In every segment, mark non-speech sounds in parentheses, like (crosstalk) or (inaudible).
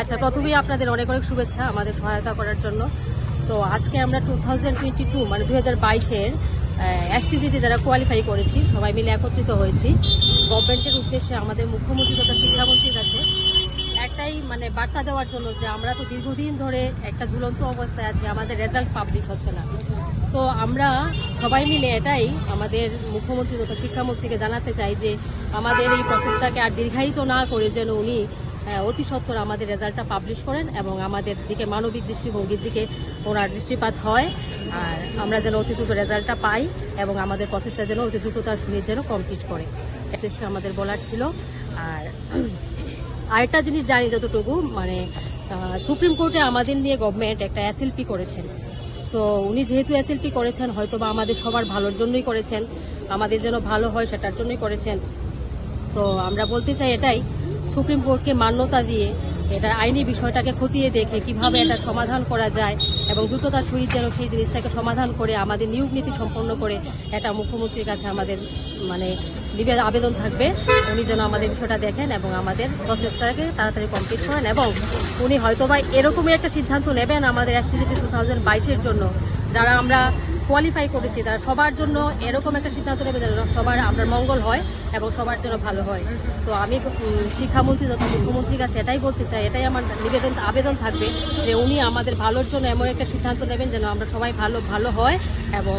আচ্ছা প্রথমেই আপনাদের অনেক অনেক শুভেচ্ছা আমাদের সহায়তা করার জন্য। তো আজকে আমরা টু থাউজেন্ড টোয়েন্টি টু মানে দুই হাজার বাইশের এসটিজিটি যারা কোয়ালিফাই করেছি। সবাই মিলে একত্রিত হয়েছি। গভর্নমেন্টের উদ্দেশ্যে আমাদের মুখ্যমন্ত্রী তথা শিক্ষামন্ত্রীর কাছে একটাই মানে বার্তা দেওয়ার জন্য যে আমরা তো দীর্ঘদিন ধরে একটা ঝুলন্ত অবস্থায় আছি, আমাদের রেজাল্ট পাবলিশ হচ্ছে না। তো আমরা সবাই মিলে এটাই আমাদের মুখ্যমন্ত্রী তথা শিক্ষামন্ত্রীকে জানাতে চাই যে আমাদের এই প্রসেসটাকে আর দীর্ঘায়িত না করে যেন উনি অতি সত্বর আমাদের রেজাল্টটা পাবলিশ করেন এবং আমাদের দিকে মানবিক দৃষ্টিভঙ্গির দিকে ওনার দৃষ্টিপাত হয়। আর আমরা যেন অতি দ্রুত রেজাল্টটা পাই এবং আমাদের প্রসেসটা যেন অতি দ্রুততার সহিত যেন কমপ্লিট করে। উদ্দেশ্যে আমাদের বলার ছিল। আর (clears throat) আরেকটা জিনিস জানি যতটুকু মানে সুপ্রিম কোর্টে আমাদের নিয়ে গভর্নমেন্ট একটা এসএলপি করেছেন। তো উনি যেহেতু এসএলপি করেছেন হয়তো বা আমাদের সবার ভালোর জন্যই করেছেন। আমাদের যেন ভালো হয় সেটার জন্যই করেছেন। তো আমরা বলতে চাই এটাই, সুপ্রিম কোর্টকে মান্যতা দিয়ে এটা আইনি বিষয়টাকে খতিয়ে দেখে কীভাবে এটা সমাধান করা যায় এবং দ্রুততার সহিত যেন সেই জিনিসটাকে সমাধান করে আমাদের নিয়োগ নীতি সম্পন্ন করে এটা মুখ্যমন্ত্রীর কাছে আমাদের মানে নিবে- আবেদন থাকবে। উনি যেন আমাদের বিষয়টা দেখেন এবং আমাদের প্রসেসটাকে তাড়াতাড়ি কমপ্লিট করেন এবং উনি হয়তো বা এরকমই একটা সিদ্ধান্ত নেবেন আমাদের এসটিজিটি টু থাউজেন্ড বাইশের জন্য, যারা আমরা কোয়ালিফাই করেছি তারা সবার জন্য এরকম একটা সিদ্ধান্ত নেবে যেন সবার আমরা মঙ্গল হয় এবং সবার জন্য ভালো হয়। তো আমি শিক্ষামন্ত্রী তথা মুখ্যমন্ত্রীর কাছে এটাই বলতে চাই, এটাই আমার নিবেদন, আবেদন থাকবে যে উনি আমাদের ভালোর জন্য এমন একটা সিদ্ধান্ত নেবেন যেন আমরা সবাই ভালো ভালো হয় এবং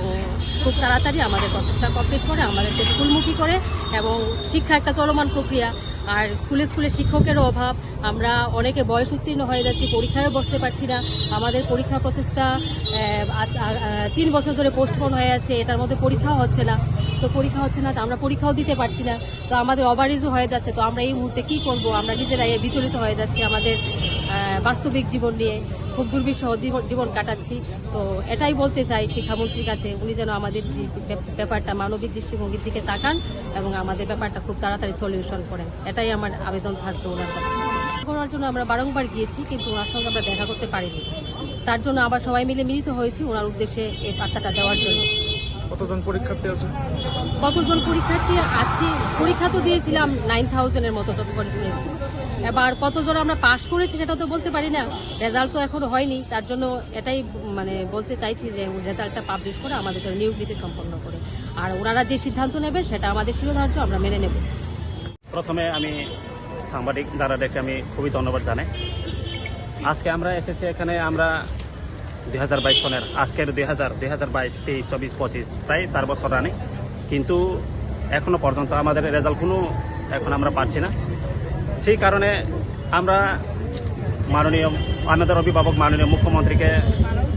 খুব তাড়াতাড়ি আমাদের প্রচেষ্টা কমপ্লিট করে, আমাদেরকে স্কুলমুখী করে এবং শিক্ষা একটা চলমান প্রক্রিয়া। আর স্কুলে স্কুলে শিক্ষকেরও অভাব। আমরা অনেকে বয়স উত্তীর্ণ হয়ে যাচ্ছি পরীক্ষায়ও বসতে পারছি না। আমাদের পরীক্ষা প্রসেসটা তিন বছর ধরে পোস্টপোন হয়ে আছে, এটার মধ্যে পরীক্ষাও হচ্ছে না। তো পরীক্ষা হচ্ছে না, তো আমরা পরীক্ষাও দিতে পারছি না। তো আমাদের ওভারিজও হয়ে যাচ্ছে। তো আমরা এই মুহূর্তে কি করব? আমরা নিজেরাই বিচলিত হয়ে যাচ্ছি আমাদের বাস্তবিক জীবন নিয়ে। খুব দুর্বিষহ জীবন কাটাচ্ছি। তো এটাই বলতে চাই শিক্ষামন্ত্রীর কাছে উনি যেন আমাদের ব্যাপারটা মানবিক দৃষ্টিভঙ্গির দিকে তাকান এবং আমাদের ব্যাপারটা খুব তাড়াতাড়ি সলিউশন করেন। এটাই আমার আবেদন থাকবে ওনার কাছে। করার জন্য আমরা বারংবার গিয়েছি কিন্তু ওনার সঙ্গে আমরা দেখা করতে পারিনি। তার জন্য আবার সবাই মিলে মিলিত হয়েছি ওনার উদ্দেশ্যে এই বার্তাটা দেওয়ার জন্য। কতজন পরীক্ষার্থী আছে? কতজন পরীক্ষার্থী আছে? পরীক্ষা তো দিয়েছিলাম নাইন থাউজেন্ডের মতো যতক্ষণ শুনেছি। এবার কত কতজন আমরা পাশ করেছি সেটা তো বলতে পারি না। রেজাল্ট তো এখনও হয়নি, তার জন্য এটাই মানে বলতে চাইছি যে রেজাল্টটা পাবলিশ করে আমাদের নিয়োগ নীতি সম্পন্ন করে। আর ওনারা যে সিদ্ধান্ত নেবে সেটা আমাদের শিরোধার্য, আমরা মেনে নেব। প্রথমে আমি সাংবাদিক দাদাদেরকে আমি খুবই ধন্যবাদ জানাই। আজকে আমরা এসেছি এখানে, আমরা দুই হাজার বাইশ সনের, আজকের দুই হাজার দুই হাজার বাইশ, তেইশ, চব্বিশ, পঁচিশ, প্রায় চার বছর রানে কিন্তু এখনও পর্যন্ত আমাদের রেজাল্ট কোনো এখন আমরা পাচ্ছি না। সেই কারণে আমরা মাননীয় আমাদের অভিভাবক মাননীয় মুখ্যমন্ত্রীকে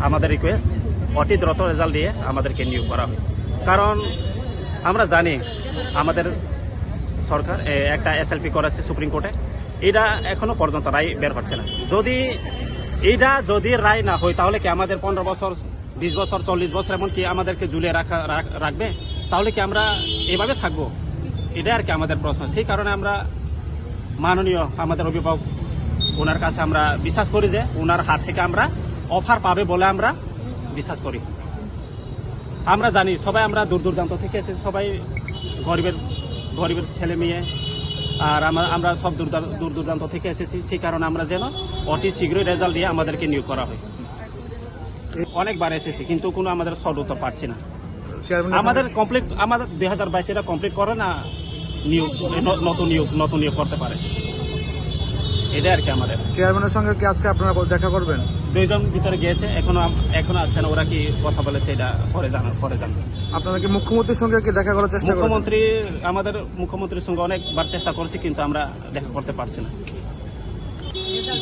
আমাদের রিকোয়েস্ট অতি দ্রুত রেজাল্ট দিয়ে আমাদেরকে নিয়োগ করা হয় কারণ আমরা জানি আমাদের সরকার একটা এসএলপি করেছে সুপ্রিম কোর্টে। এটা এখনও পর্যন্ত রায় বের হচ্ছে না। যদি এটা যদি রায় না হয়, তাহলে কি আমাদের পনেরো বছর, বিশ বছর, চল্লিশ বছর এমনকি আমাদেরকে ঝুলে রাখ- রাখবে? তাহলে কি আমরা এভাবে থাকব? এটা আর কি আমাদের প্রশ্ন। সেই কারণে আমরা মাননীয় আমাদের অভিভাবক ওনার কাছে আমরা বিশ্বাস করি যে ওনার হাত থেকে আমরা অফার পাবে বলে আমরা বিশ্বাস করি। আমরা জানি সবাই আমরা দূর দূরান্ত থেকে এসেছি সবাই গরিবের গরিবের ছেলে মেয়ে আর আমরা আমরা সব দূর দূর- দূর দূরান্ত থেকে এসেছি সেই কারণে আমরা যেন অতি শীঘ্রই রেজাল্ট দিয়ে আমাদেরকে নিয়োগ করা হয়। অনেকবার এসেছি কিন্তু কোনো আমাদের সদ উত্তর পাচ্ছি না। আমাদের কমপ্লিট আমাদের দুই হাজার বাইশ এটা কমপ্লিট করে না নিয়োগ নিয়োগ নিয়োগ করতে পারে। আর কি আমাদের। চেয়ারম্যানের সঙ্গে কি আজকে আপনারা দেখা করবেন? দুইজন ভিতরে গিয়েছে এখনও এখনও আছেন ওরা কি কথা বলেছে এটা পরে জানার পরে জানবে। আপনারা কি মুখ্যমন্ত্রীর সঙ্গে কি দেখা করার চেষ্টা মুখ্যমন্ত্রী আমাদের মুখ্যমন্ত্রীর সঙ্গে অনেকবার চেষ্টা করেছি কিন্তু আমরা দেখা করতে পারছি না।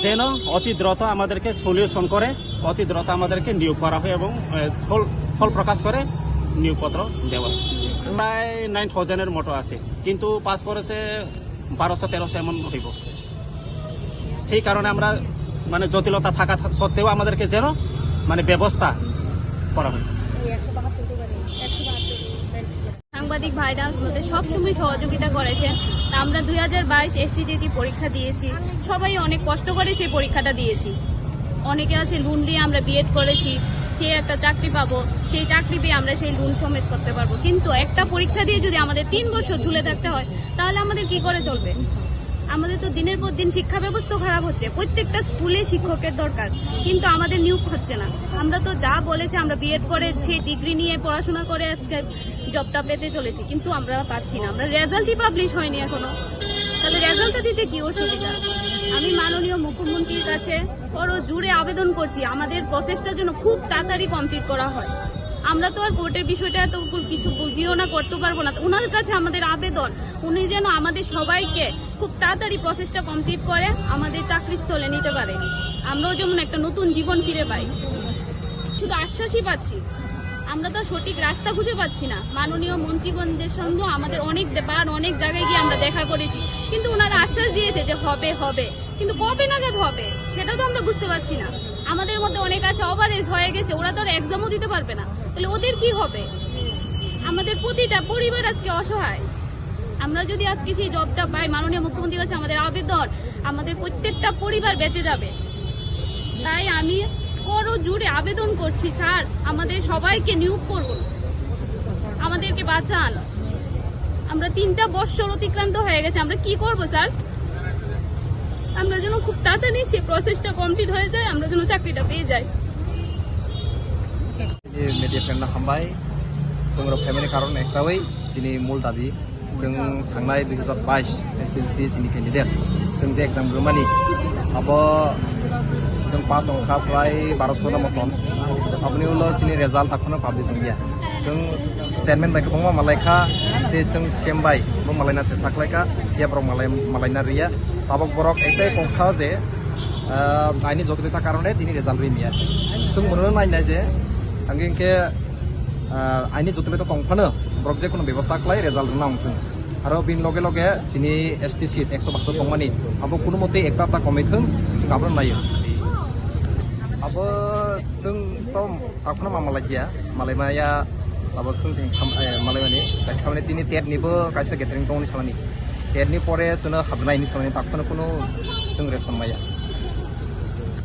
যেন অতি দ্রুত আমাদেরকে সলিউশন করে অতি দ্রুত আমাদেরকে নিয়োগ করা হয় এবং ফল প্রকাশ করে নিয়োগপত্র দেওয়া। প্রায় নাইন থাউজেন্ডের মতো আছে। কিন্তু পাস করেছে বারোশো, তেরোশো এমন হইব। সেই কারণে আমরা মানে জটিলতা থাকা সত্ত্বেও আমাদেরকে যেন মানে ব্যবস্থা করা হয়। সাংবাদিক ভাইরা আমাদের সবসময় সহযোগিতা করেছেন তা আমরা দুই হাজার বাইশ এসটিজিটি পরীক্ষা দিয়েছি। সবাই অনেক কষ্ট করে সেই পরীক্ষাটা দিয়েছি। অনেকে আছে লোন দিয়ে আমরা বিএড করেছি। সে একটা চাকরি পাবো, সেই চাকরি পেয়ে আমরা সেই লোন সমেত করতে পারব। কিন্তু একটা পরীক্ষা দিয়ে যদি আমাদের তিন বছর ঝুলে থাকতে হয়, তাহলে আমাদের কি করে চলবে? আমাদের তো দিনের পর দিন শিক্ষা ব্যবস্থা খারাপ হচ্ছে। প্রত্যেকটা স্কুলে শিক্ষকের দরকার, কিন্তু আমাদের নিয়োগ হচ্ছে না। আমরা তো যা বলেছে, আমরা বিএড করে সেই ডিগ্রি নিয়ে পড়াশোনা করে আজকে জবটা পেতে চলেছি, কিন্তু আমরা পাচ্ছি না। আমরা রেজাল্টই পাবলিশ হয়নি এখনও। তাহলে রেজাল্টটা দিতে কি অসুবিধা? আমি মাননীয় মুখ্যমন্ত্রীর কাছে বড় জুড়ে আবেদন করছি। আমাদের প্রসেসটা যেন খুব তাড়াতাড়ি কমপ্লিট করা হয়। আমরা তো আর কোর্টের বিষয়টা এত কিছু বুঝিও না করতে পারব না। ওনার কাছে আমাদের আবেদন, উনি যেন আমাদের সবাইকে খুব তাড়াতাড়ি প্রসেসটা কমপ্লিট করে, আমাদের চাকরিস্থলে নিতে পারে। আমরাও যেমন একটা নতুন জীবন ফিরে পাই। শুধু আশ্বাসই পাচ্ছি। আমরা তো সঠিক রাস্তা খুঁজে পাচ্ছি না। মাননীয় মন্ত্রীগণদের সঙ্গে আমাদের অনেক বার অনেক জায়গায় গিয়ে আমরা দেখা করেছি। কিন্তু ওনারা আশ্বাস দিয়েছে যে হবে হবে। কিন্তু কবে নাগাদ হবে, সেটা তো আমরা বুঝতে পারছি না। আমাদের মধ্যে অনেক আছে ওভারেজ হয়ে গেছে। ওরা তো আর এক্সামও দিতে পারবে না। তাহলে ওদের কি হবে? আমাদের প্রতিটা পরিবার আজকে অসহায়। আমরা যদি আজকে সেই জবটা পাই, মাননীয় মুখ্যমন্ত্রীর কাছে আমাদের আবেদন, আমাদের প্রত্যেকটা পরিবার বেঁচে যাবে। তাই আমি আবেদন করছি স্যার আমাদের সবাইকে নিয়োগ করুন আমাদেরকে বাঁচান আমরা তিনটা বৎসর অতিক্রান্ত হয়ে গেছে আমরা কি করব স্যার আমরা যেন খুব তাড়াতাড়ি সেই প্রসেসটা কমপ্লিট হয়ে যায় আমরা যেন চাকরিটা পেয়ে যাই media friend हामबाय जों रफायमानि खारन एकटावै जोंनि मुल दाबि जों थांनाय दुइ हाजार बाइस एस एस डि जोंनि केन्डिडेट जों जे एग्जाम गोमानि आबो जों पास अंखा प्राय बार'स' ना मटन আপনি হলো जोंनि रेजाल्ट एखनो पाब्लिश गैया जों चेयारमेन बायखौ दङ मालायखा ते जों सेम बाय बो मालायना सेस्था खालायखा याब्राव मालाय मालायना रिया তাবক বরক একটাই কংসা যে আইনি জটিলতার কারণে তিনি রেজাল্ট হইনিয়া जों मोनो नायनाय जे आंगे आइनि जटिलता दंफानो ब्रक जे कोनो बेबस्था खालाय रेजाल्ट नांथों आरो बिनि लगे लगे जोंनि एस टि सिट एकस' बाहात्तर दंमानि आबो कोनो मते एकता ता कमायथों जों गाबोन नायो आबो जोंथ' आखौनो मा मालायजिया मालायमाया माबाखौ जों मालायमानि सामाने दिनै टेटनिबो कायसे गेटारिं दंनि सामानि टेटनि परे जोंनो हाबनायनि सामानि ताखौनो कोनो जों रेसपन्ड माया